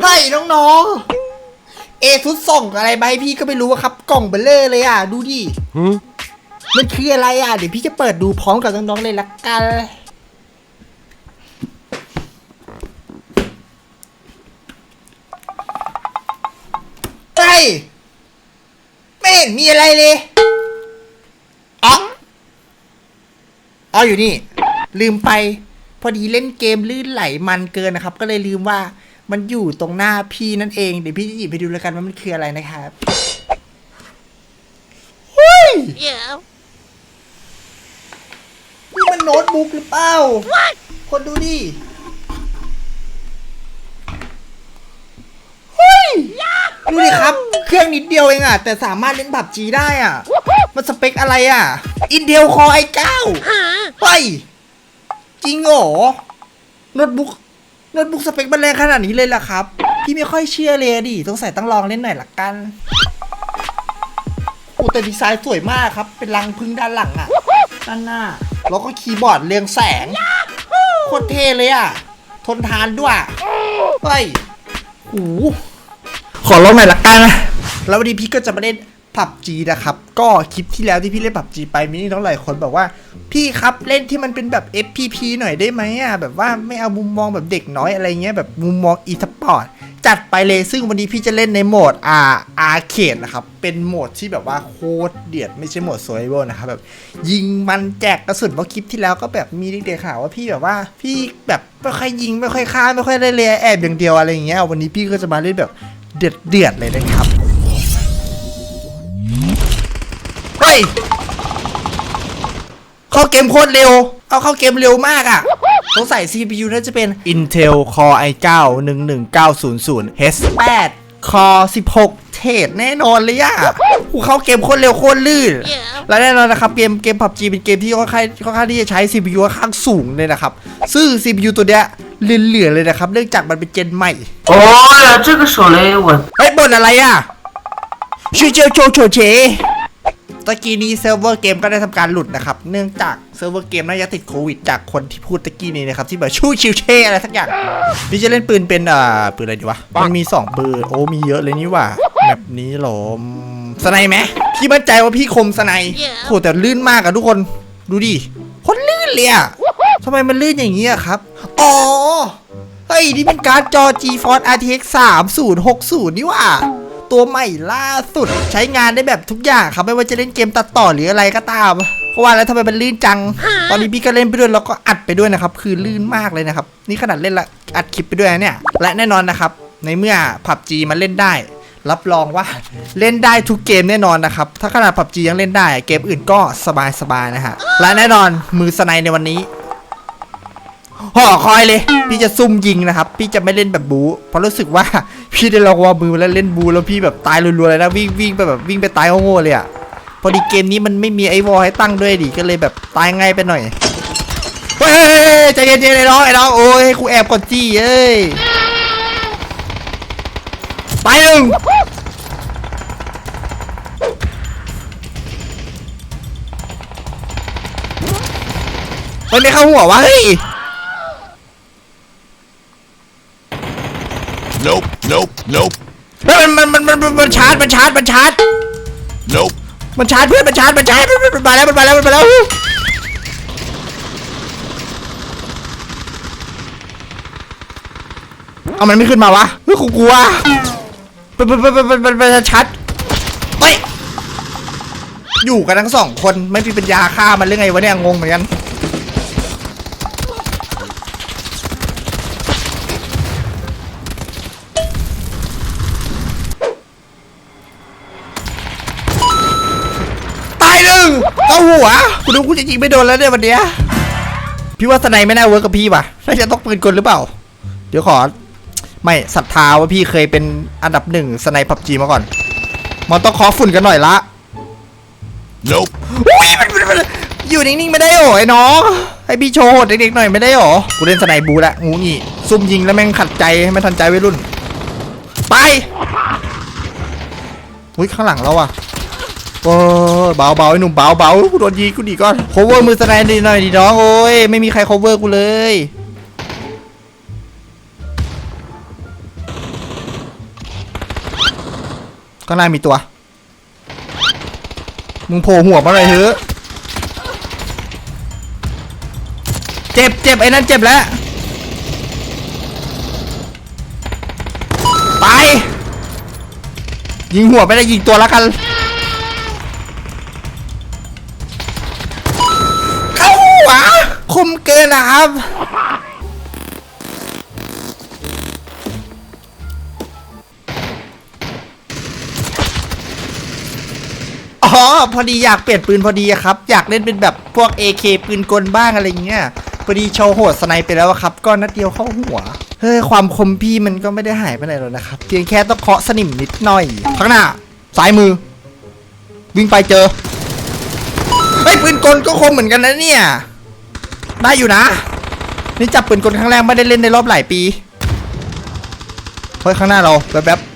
ให้น้องๆ เอทุดส่งอะไรมาให้พี่ก็ไม่รู้อะครับ กล่องเบลเลอร์เลยอะ ดูดิ มันคืออะไรอะ เดี๋ยวพี่จะเปิดดูพร้อมกับน้องๆเลยละกัน เฮ้ย ไม่เห็นมีอะไรเลยอ๋ออ๋ออยู่นี่ ลืมไป พอดีเล่นเกมลื่นไหลมันเกินนะครับ ก็เลยลืมว่า มันอยู่ตรงหน้าพี่นั่นเอง เดี๋ยวพี่จะหยิบไปดูแล้วกันว่ามันคืออะไรนะครับเฮ้ย Yeah. นี่มันโน้ตบุ๊กหรือเปล่า คนดูดิเฮ้ย ดูดิครับ เครื่องนิดเดียวเองอะแต่สามารถเล่นผับจีได้อะมันสเปคอะไรอะอินเ l ลคอไอเก้า Huh? เฮ้ย จริงเหรอโน้ตบุ๊ก โน้ตบุ๊กสเปคมันแรงขนาดนี้เลยล่ะครับ พี่ไม่ค่อยเชื่อเลยดิต้องใส่ต้องลองเล่นหน่อยละกันอ้แต่ดีไซน์สวยมากครับ เป็นรังพึ่งด้านหลังอะด้านหน้า แล้วก็คีย์บอร์ดเรืองแสง โคตรเท่เลยอะทนทานด้วยเฮ้ยหูขอลองหน่อยละกันนะแล้ววันนี้พี่ก็จะมาเล่น ผับจีนะครับก็คลิปที่แล้วที่พี่เล่นผับจีไปมีนี่น้องหลายคนบอกว่า พี่ครับเล่นที่มันเป็นแบบ FPP หน่อยได้ไหมอะแบบว่าไม่เอามุมมองแบบเด็กน้อยอะไรเงี้ยแบบมุมมองอีสปอร์ตจัดไปเลยซึ่งวันนี้พี่จะเล่นในโหมดอาอาเคดนะครับเป็นโหมดที่แบบว่าโคตรเดือดไม่ใช่โหมด s u r v i v a l นะครับแบบยิงมันแจกกระสุนเพราะคลิปที่แล้วก็แบบมีเด็กๆข่าวว่าพี่แบบว่าพี่แบบไม่ค่อยยิงไม่ค่อยฆ่าไม่ค่อยได้เลยแอบอย่างเดียวอะไรเงี้ยวันนี้พี่ก็จะมาเล่นแบบเดือดเดือดเลยนะครับ เฮ้ยเข้าเกมโคตรเร็ว เอาเข้าเกมเร็วมากอะ่ะสงสัย CPU น่าจะเป็น Intel Core i9 11900 H8 Core 16 เทรดแน่นอนเลยอะ่ะกูเข้าเกมโคตรเร็วโคตรลื่น Yeah. และแน่นอนนะครับเกมเกม PUBG เป็นเกมที่ค่อนข้างค่อนข้างที่จะใช้ CPU ค่อนข้างสูงเลยนะครับ ซึ่ง CPU ตัวเนี้ยเหลือๆเลยนะครับ เนื่องจากมันเป็นเจนใหม่ 哦呀，这个手雷我 เฮ้ยบ่นอะไรอ่ะชื่อเจียวโชโชเช ตะกี้นี้เซิร์ฟเวอร์เกมก็ได้ทำการหลุดนะครับ เนื่องจากเซิร์ฟเวอร์เกมน่าจะติดโควิดจากคนที่พูดตะกี้นี้นะครับ ที่แบบชู้ชิวเช่อะไรสักอย่างพี่จะเล่นปืนเป็นอ่าปืนอะไรดีวะ มันมี 2 ปืน โอ้มีเยอะเลยนี่หว่าแบบนี้เหรออืมสไนไหมพี่มั่นใจว่าพี่คมสไน Yeah. โหแต่ลื่นมากอะทุกคนดูดิโคนลื่นเลยอะทำไมมันลื่นอย่างนี้อะครับอ๋อเฮ้ยนี่เป็นการ์ดจอ GeForce RTX 3060 นี่หว่า ตัวใหม่ล่าสุด ใช้งานได้แบบทุกอย่างครับไม่ว่าจะเล่นเกมตัดต่อหรืออะไรก็ตามเพราะว่าแล้วทำไมมันลื่นจัง ตอนนี้พี่ก็เล่นไปด้วยแล้วก็อัดไปด้วยนะครับ คือลื่นมากเลยนะครับ นี่ขนาดเล่นละอัดคลิปไปด้วยนะเนี่ย และแน่นอนนะครับ ในเมื่อ PUBG มันเล่นได้ รับรองว่าเล่นได้ทุกเกมแน่นอนนะครับ ถ้าขนาด PUBG ยังเล่นได้ เกมอื่นก็สบายๆนะฮะ และแน่นอนมือสไนในวันนี้ห่อคอยเลย พี่จะซุ่มยิงนะครับ พี่จะไม่เล่นแบบบูเพราะรู้สึกว่า พี่ได้ลองวางมือแล้วเล่นบูแล้วพี่แบบตายรัวๆเลยนะวิ่งวิ่งไปแบบวิ่งไปตายโง่ๆเลยอะพอดีเกมนี้มันไม่มีไอวอลให้ตั้งด้วยดิก็เลยแบบตายง่ายไปหน่อยเฮ้ยใจเย็นๆไอ้น้องไอ้น้องโอ้ยให้กูแอบก่อนจี้เอ้ยตายหนึ่งเฮ้ยไม่เข้าหัววะเฮ้ย Nope, nope, nope, เฮ้ยมันมันมันมันมันชาร์จมันชาร์จมันชาร์จ nope. มันชาร์จเพื่อนมันชาร์จมันชาร์จมันมาแล้วมันมาแล้วมันมาแล้วเอามันไม่ขึ้นมาวะเฮ้ยกูกลัวมันมันมันมันมันมันชาร์จเฮ้ยอยู่กันทั้งสองคนไม่มีปัญญาฆ่ามันหรือไงวะเนี่ยงงเหมือนกัน เอาหัวกูดูกูจะยิงไม่โดนแล้วเนี่ยวันเนี้ยพี่ว่าสไนไม่น่าเวิร์กกับพี่ว่ะน่าจะต้องปืนกลหรือเปล่า เดี๋ยวขอ ไม่ศรัทธาว่าพี่เคยเป็นอันดับหนึ่งสไนพับจีมาก่อน มันต้องขอฝุ่นกันหน่อยละ Nope. อุ้ยมันมันมันอยู่นิ่งๆไม่ได้หรอไอ้น้องให้พี่โชว์โหดเด็กๆหน่อยไม่ได้หรอกูเล่นสไนบูละงูงี้ซุ่มยิงแล้วแม่งขัดใจให้ไม่ทันใจวัยรุ่น ไปอุ้ยข้างหลังเราอะ โอ้ยเบาเบาไอ้หนุ่มเบาเบากูโดนยิงกูดีก่อน cover มือสไนดีหน่อยดิน้องโอ้ยไม่มีใคร cover กูเลยข้างหน้ามีตัว มึงโผล่หัวมาเลยเถอะเจ็บเจ็บไอ้นั่นเจ็บแล้ว ไป ยิงหัวไปได้ยิงตัวแล้วกัน คุมเกินนะครับ อ๋อ พอดีอยากเปลี่ยนปืนพอดีครับ อยากเล่นเป็นแบบพวก AK ปืนกลบ้างอะไรเงี้ย พอดีโชว์โหดสไนไปแล้วครับ ก็นัดเดียวเข้าหัว เฮ้ย ความคมพี่มันก็ไม่ได้หายไปไหนหรอกนะครับ เพียงแค่ต้องเคาะสนิมนิดหน่อยข้างหน้าซ้ายมือ วิ่งไปเจอเฮ้ปืนกลก็คมเหมือนกันนะเนี่ย ได้อยู่นะ นี่จับปืนกลครั้งแรกไม่ได้เล่นในรอบหลายปี เฮ้ยข้างหน้าเราแป๊บๆ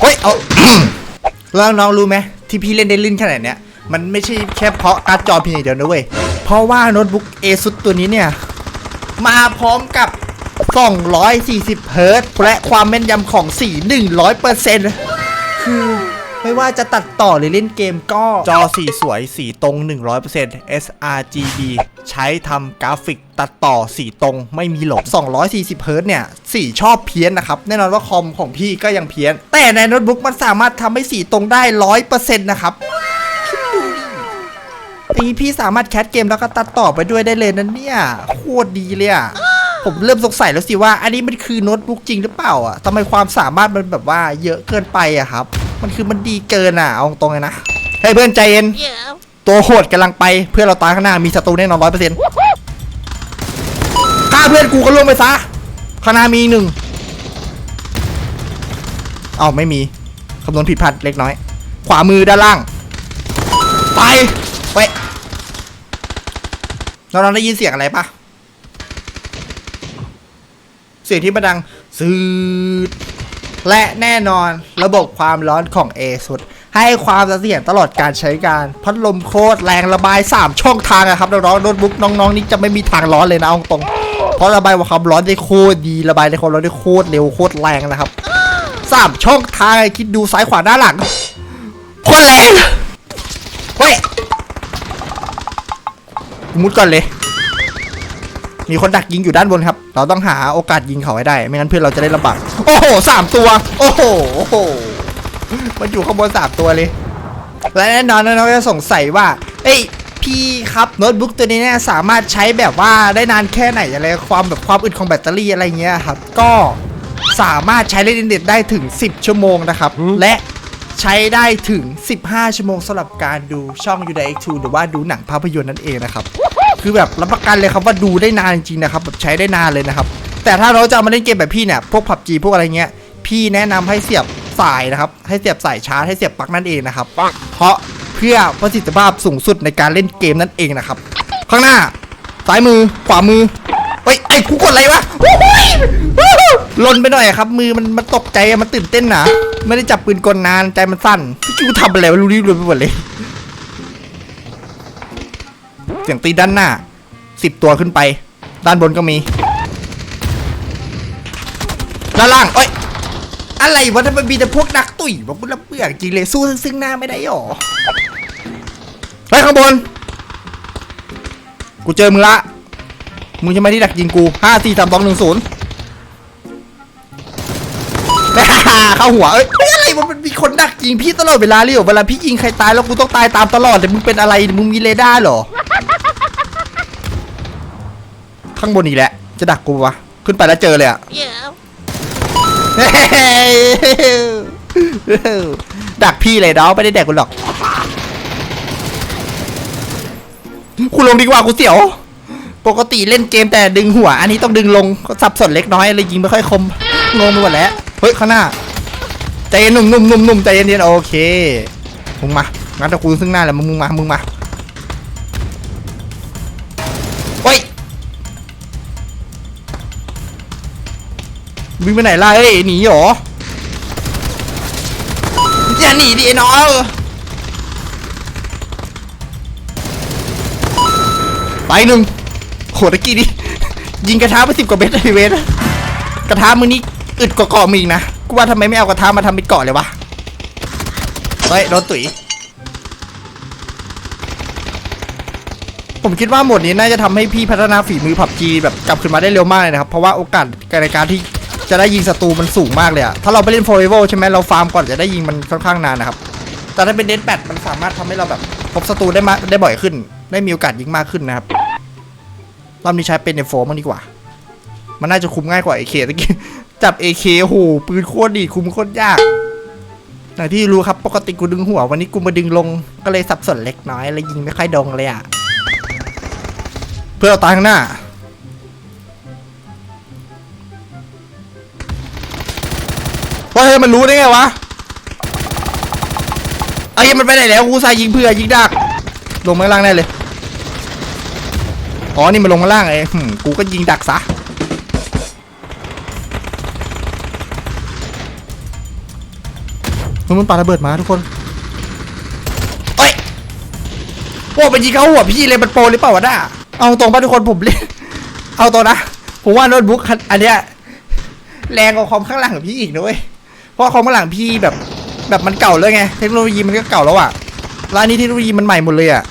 เฮ้ย เอาแล้วน้องรู้ไหมที่พี่เล่นได้ลื่นขนาดเนี้ยมันไม่ใช่แค่เพราะการ์ดจอเพียงอย่างเดียวนะเว้ย เพราะว่าโน้ตบุ๊ก ASUS ตัวนี้เนี่ย มาพร้อมกับ 240 เฮิร์ตและความแม่นยำของสี 100%คือ ไม่ว่าจะตัดต่อหรือเล่นเกมก็จอสีสวยสีตรง 100% sRGB ใช้ทำกราฟิกตัดต่อสีตรงไม่มีหลบ 240 เฮิร์ตเนี่ย สีชอบเพี้ยนนะครับ แน่นอนว่าคอมของพี่ก็ยังเพี้ยน แต่ในโน้ตบุ๊กมันสามารถทำให้สีตรงได้ 100%นะครับทีนี้พี่สามารถแคสเกมแล้วก็ตัดต่อไปด้วยได้เลยนะเนี่ย โคตรดีเลยอะผมเริ่มสงสัยแล้วสิว่า อันนี้มันคือโน้ตบุ๊กจริงหรือเปล่าอะทำไมความสามารถมันแบบว่าเยอะเกินไปอะครับ มันคือมันดีเกินอะเอาตรงๆเลยนะเฮ้ยเพื่อนใจเย็นตัวโหดกำลังไปเพื่อนเราตายข้างหน้ามีศัตรูแน่นอนร้อยเปอร์เซ็นต์ฆ่าเพื่อนกูก็ล่วงไปซะข้างหน้ามีหนึ่งเอ้าไม่มีคำนวณผิดพลาดเล็กน้อย ขวามือด้านล่างไปไปเราเราได้ยินเสียงอะไรปะเสียงที่มันดังซืด และแน่นอนระบบความร้อนของ ASUS ให้ความเสถียรตลอดการใช้การ พัดลมโคตรแรงระบาย 3 ช่องทางอะครับน้องๆโน้ตบุ๊กน้องๆนี่จะไม่มีทางร้อนเลยนะเอาตรง เพราะระบายความร้อนได้โคตรดีระบายในความร้อนได้โคตรเร็วโคตรแรงนะครับสามช่องทางคิดดูซ้ายขวาหน้าหลังโคตรแรงเฮ้ยมุดก่อนเลย มีคนดักยิงอยู่ด้านบนครับ เราต้องหาโอกาสยิงเขาให้ได้ ไม่งั้นเพื่อนเราจะได้ลำบาก โอ้โหสามตัว โอ้โหโอ้โห มันอยู่ข้างบนสามตัวเลย และแน่นอนนะน้องจะสงสัยว่า เอ้ยพี่ครับโน้ตบุ๊กตัวนี้เนี่ยสามารถใช้แบบว่าได้นานแค่ไหนอะไรความแบบความอึดของแบตเตอรี่อะไรเงี้ยครับ ก็สามารถใช้เล่นอินเทอร์เน็ตได้ถึง 10 ชั่วโมงนะครับ และใช้ได้ถึง 15 ชั่วโมงสำหรับการดูช่อง u d i X2 หรือว่าดูหนังภาพยนตร์นั่นเองนะครับ คือแบบรับประกันเลยครับว่าดูได้นานจริงๆนะครับแบบใช้ได้นานเลยนะครับ แต่ถ้าเราจะเอามาเล่นเกมแบบพี่เนี่ยพวกผับจีพวกอะไรเงี้ยพี่แนะนำให้เสียบสายนะครับ ให้เสียบสายชาร์จให้เสียบปลั๊กนั่นเองนะครับเพราะเพื่อประสิทธิภาพสูงสุดในการเล่นเกมนั่นเองนะครับ ข้างหน้าซ้ายมือขวามือเฮ้ยไอ้กูกดอะไรวะโอ้ยลนไปหน่อยครับมือมันมันตกใจมันตื่นเต้นนะไม่ได้จับปืนกลนานใจมันสั้นพี่กูทำอะไรวะรู้รีบเลยไปหมดเลย สียงตีด้านหน้าสิบตัวขึ้นไป ด้านบนก็มี ด้านล่างเอ้ยอะไรวะทำไมมีแต่พวกนักตุ๋ยบอกกูระเบื่อจริงเลยสู้ซึ่งหน้าไม่ได้หรอไปข้างบน กูเจอมึงละ มึงจะมาที่ดักยิงกูห้าสี่สามสองหนึ่งศูนย์เข้าหัว เอ้ยไม่อะไรวะมันมีคนดักยิงพี่ตลอดเวลาเลยเหรอเวลาพี่ยิงใครตายแล้วกูต้องตายตามตลอดแต่มึงเป็นอะไร มึงมีเรดาร์เหรอ ข้างบนอีกแล้วจะดักกูวะขึ้นไปแล้วเจอเลยอะเฮ้ยดักพี่เลยเนาะไม่ได้แดกกูหรอกคุณลงดีกว่ากูเสียว ปกติเล่นเกมแต่ดึงหัว อันนี้ต้องดึงลงก็สับสนเล็กน้อยเลยยิงไม่ค่อยคมงงไปหมดแล้วเฮ้ยข้างหน้าใจเย็นหนุ่มหนุ่มหนุ่มหนุ่มใจเย็นเย็นโอเคมึงมางั้นตะกูซึ่งหน้าแหละมึงมึงมามึงมา วิ่งไปไหนล่ะเฮ้ยหนีเหรออย่าหนีดิไอ้น้องไปหนึ่งโหตะกี้ดิยิงกระทะไปสิบกว่าเม็ดไอเวทกระทะมึงนี่อึดกว่าเกาะมึงนะกูว่าทำไมไม่เอากระทะมาทำเป็นเกาะเลยวะเฮ้ยโดนตุ๋ยผมคิดว่าหมดนี้น่าจะทำให้พี่พัฒนาฝีมือผับจีแบบกลับขึ้นมาได้เร็วมากเลยนะครับ เพราะว่าโอกาสในการที่ จะได้ยิงศัตรูมันสูงมากเลยอะถ้าเราไปเล่นโฟร์เวใช่ไหมเราฟาร์มก่อนจะได้ยิงมันค่อนข้างนานนะครับ แต่ถ้าเป็นเดดแบทมันสามารถทำให้เราแบบพบศัตรูได้มากได้บ่อยขึ้น ได้มีโอกาสยิงมากขึ้นนะครับ รอบนี้ใช้เป็นในโฟมางดีกว่า มันน่าจะคุมง่ายกว่า AK ตะกี้ จับ AK โอ้โหปืนโคตรดีคุมโคตรยากอย่ที่รู้ครับปกติกูดึงหัววันนี้กูมาดึงลงก็เลยสับสนเล็กน้อย แล้วยิงไม่ค่อยดงเลยอะเพื่อเอาตายข้างหน้า เฮ้ยมันรู้ได้ไงวะไอ้ยมันไปไหนแล้วกูใส่ยิงเพื่อยิงดักลงมาล่างแน่เลยอ๋อนี่มันลงมาล่างไอ้หืมกูก็ยิงดักซะมันมันปาระเบิดมาทุกคนเอ้ยโอ้มันยิงเขาหัวพี่เลยมันโปรหรือเปล่าวะน่าเอาตรงป่ะทุกคนผมเล่นเอาตรงนะ ผมว่าโน้ตบุ๊กอันเนี้ยแรงกว่าคอมข้างหลังของพี่อีกนะเว้ย เพราะคอมข้างหลังพี่แบบแบบมันเก่าเลยไงเทคโนโลยีมันก็เก่าแล้วอะร้านนี้เทคโนโลยีมันใหม่หมดเลยอะ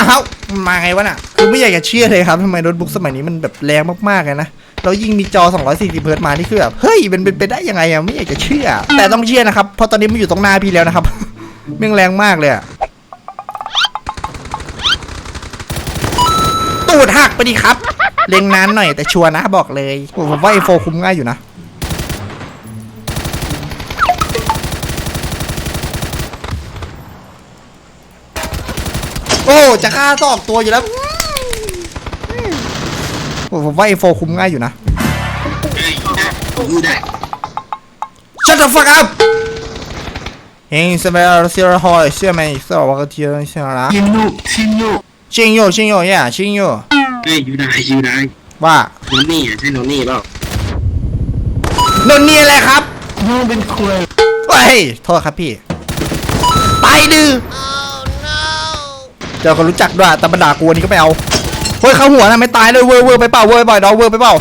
อ้าวมันมาไงวะน่ะคือไม่อยากจะเชื่อเลยครับทำไมโน้ตบุ๊กสมัยนี้มันแบบแรงมากๆเลยนะแล้วยิ่งมีจอ 240เฮิร์ตมานี่คือแบบเฮ้ยมันเป็นไปได้ยังไงอะไม่อยากจะเชื่อ แต่ต้องเชื่อนะครับเพราะตอนนี้มันอยู่ตรงหน้าพี่แล้วนะครับม่งแรงมากเลยอะตูดหักไปดิครับ เล็งนานหน่อยแต่ชัวร์นะบอกเลยผมว่าไอโฟคุมง่ายอยู่นะ โอ้จะฆ่าตอกตัวอยู่แล้วผมว่าเอโฟคุมง่ายอยู่นะชัดเดฟักอับเฮ้ยสบายเสียหายเสียไหมสบายก็เที่ยวเสียละชิงโยชิงโยชิงโยชิงโยเนี่ยชิงโยเฮ้ยยูนายยูได้ว่าโนนี่ใช่โนนี่เปล่าโนนี่อะไรครับโนเป็นคุยเฮ้ยโทษครับพี่ ไปดื้อ เดี๋ยวก็รู้จักด้วยแต่บรรดากลัวนี่ก็ไม่เอาเฮ้ยเข้าหัวนะไม่ตายเลยเวอร์เวอร์ไปเปล่าเวอร์บ่อยดอกเวอร์ไปเปล่า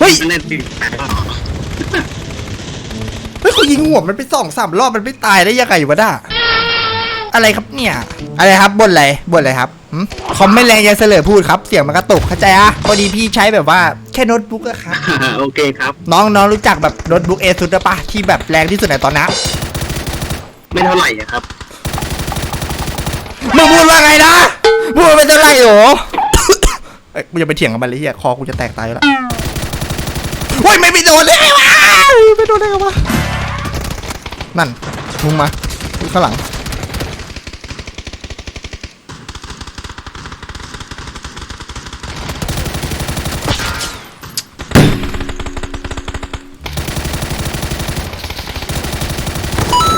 เฮ้ยเล่นปีเฮ้ยเขายิงหัวมันไปสองสามรอบมันไม่ตายได้ยังไงวะด้าอะไรครับเนี่ย อะไรครับบนอะไรบนอะไรครับหึคอมไม่แรงยังเสลอพูดครับ เสียงมันกระตุกเข้าใจอะพอดีพี่ใช้แบบว่าแค่โน้ตบุ๊กอะครับโอเคครับ น้องน้องรู้จักแบบโน้ตบุ๊กเอซุดปะที่แบบแรงที่สุดในตอนนี้ ไม่เท่าไหร่อะครับ มึงพูดว่าไงนะพูดไม่เท่าไหร่หรอ เอ้ยกูจะไปเถียงกับมันเลยเฮียคอกูจะแตกตายอยู่แล้วโอ้ยไม่ไปโดนเลยไงวะไม่โดนได้ไงวะนั่นมึงมาข้างหลัง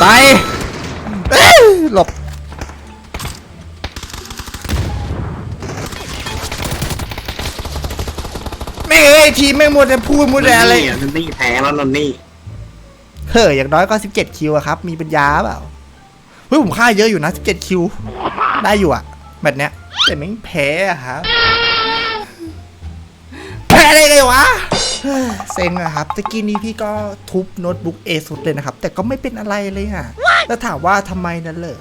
ไปเอ้ย หลบไม่งเอ้ยทีมไม่งมัวแต่พูดมัวแต่อะไร นนนี่แพ้แล้วนนนี่เฮ้ยอย่างน้อยก็ 17 คิวอะครับ มีปัญญาเปล่า เฮ้ย ผมฆ่าเยอะอยู่นะ 17 คิว ได้อยู่อะแบบเนี้ย แต่ไม่งแพ้อะครับ แพ้ได้ไงวะ เฮ้ยเซ็งอะครับตะกี้นี้พี่ก็ทุบโน้ตบุ๊กเอสุดเลยนะครับ แต่ก็ไม่เป็นอะไรเลยอะแล้วถามว่าทำไมนั่นเลย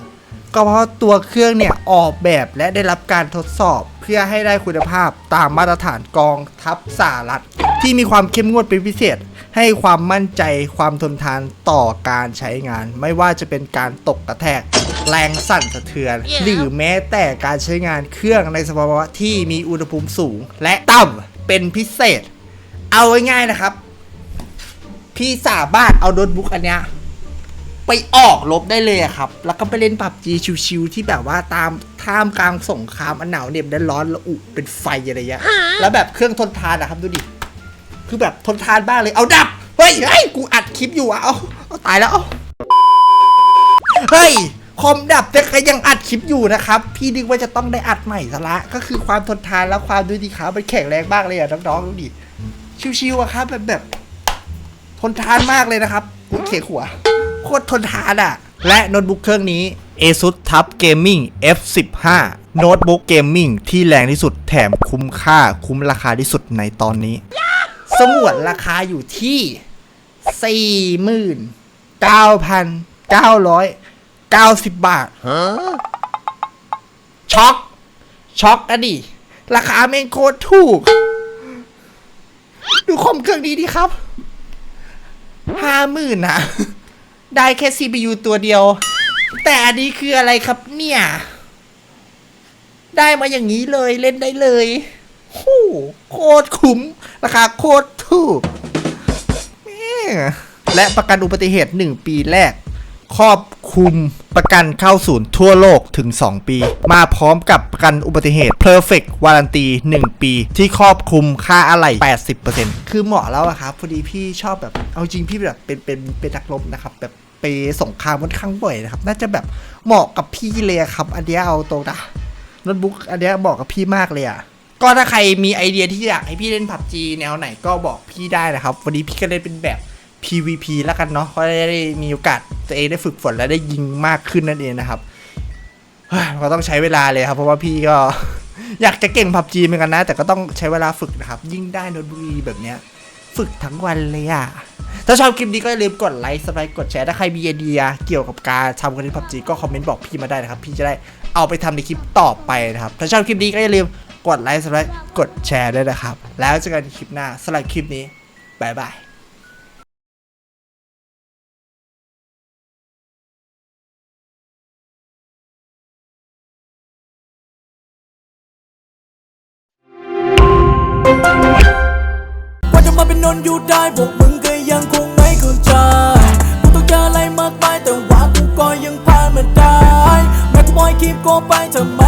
ก็เพราะตัวเครื่องเนี่ยออกแบบและได้รับการทดสอบเพื่อให้ได้คุณภาพตามมาตรฐานกองทัพสหรัฐ ที่มีความเข้มงวดเป็นพิเศษ ให้ความมั่นใจความทนทานต่อการใช้งาน ไม่ว่าจะเป็นการตกกระแทก แรงสั่นสะเทือน หรือแม้แต่การใช้งานเครื่องในสภาวะที่มีอุณหภูมิสูง และต่ำเป็นพิเศษ เอาง่ายๆนะครับ พี่สามารถเอาโน้ตบุ๊กอันเนี้ยไปออกลบได้เลยอะครับ แล้วก็ไปเล่นปับจีชิวๆที่แบบว่าตามท่ามกลางสงครามอันหนาวเหน็บและร้อนระอุเป็นไฟอะไรเงี้ย แล้วแบบเครื่องทนทานอะครับดูดิ คือแบบทนทานบ้ากเลย เอาดับ เฮ้ยเฮ้ยกูอัดคลิปอยู่อะเอาเอาตายแล้วเอาเฮ้ยคอมดับแต่ก็ยังอัดคลิปอยู่นะครับ พี่นึกว่าจะต้องได้อัดใหม่ซะละ ก็คือความทนทานและความดูดีครับมันแข็งแรงมากเลยอะน้องๆดูดิ ชิวๆอะครับ แบบแบบทนทานมากเลยนะครับโอเคหัว โคตรทนทานอะและโน้ตบุ๊กเครื่องนี้ ASUS TUF Gaming F15 โน้ตบุ๊กเกมมิ่งที่แรงที่สุดแถมคุ้มค่าคุ้มราคาที่สุดในตอนนี้ สมวนราคาอยู่ที่ 49,990 บาท ช็อก ช็อกอะดิ ราคาแม่งโคตรถูก ดูคอมเครื่องนี้ดิครับ ห้าหมื่นนะ ได้แค่ CPU ตัวเดียว แต่อันนี้คืออะไรครับเนี่ย ได้มาอย่างนี้เลยเล่นได้เลยโหโคตรคุ้ม ราคาโคตรถูกแม่และประกันอุบัติเหตุ 1 ปีแรก ครอบคลุมประกันเข้าศูนย์ทั่วโลกถึง 2 ปี มาพร้อมกับประกันอุบัติเหตุ Perfect Warranty 1 ปี ที่ครอบคลุมค่าอะไหล่80%คือเหมาะแล้วอะครับ พอดีพี่ชอบแบบ เอาจริงพี่แบบเป็นเป็นเป็นนักรบนะครับ แบบไปสงครามค่อนข้างบ่อยนะครับ น่าจะแบบเหมาะกับพี่เลยครับ อันเนี้ยเอาตรงนะโน้ตบุ๊กอันเนี้ยเหมาะกับพี่มากเลยอะก็ถ้าใครมีไอเดียที่อยากให้พี่เล่น PUBG แนวไหนก็บอกพี่ได้นะครับ วันนี้พี่ก็เล่นเป็นแบบ PVP แล้วกันเนาะเพราได้มีโอกาสตัวเองได้ฝึกฝนและได้ยิงมากขึ้นนั่นเองนะครับเฮ้ยมันก็ต้องใช้เวลาเลยครับ เพราะว่าพี่ก็อยากจะเก่ง PUBG เหมือนกันนะ แต่ก็ต้องใช้เวลาฝึกนะครับ ยิ่งได้โนบุ๊กดีแบบเนี้ย ฝึกทั้งวันเลยอะถ้าชอบคลิปนี้ก็อย่าลืมกดไลค์สไลค์กดแชร์ถ้าใครมีไอเดียเกี่ยวกับการทำคอนเทนต์ PUBG ก็คอมเมนต์บอกพี่มาได้นะครับ พี่จะได้เอาไปทำในคลิปต่อไปนะครับ ถ้าชอบคลิปนี้ก็อย่าลืมกดไลค์สไลค์กดแชร์ด้วยนะครับ แล้วเจอกันในคลิปหน้าสำหรับคลิปนี้บายบาย อยู่ได้พวกมึงก็ยังคงไม่เข้าใจกูต้องเจออะไรมากมายแต่ว่ากูก็ยังผ่านมันได้แม้กูบอยคีบโกไปทำไม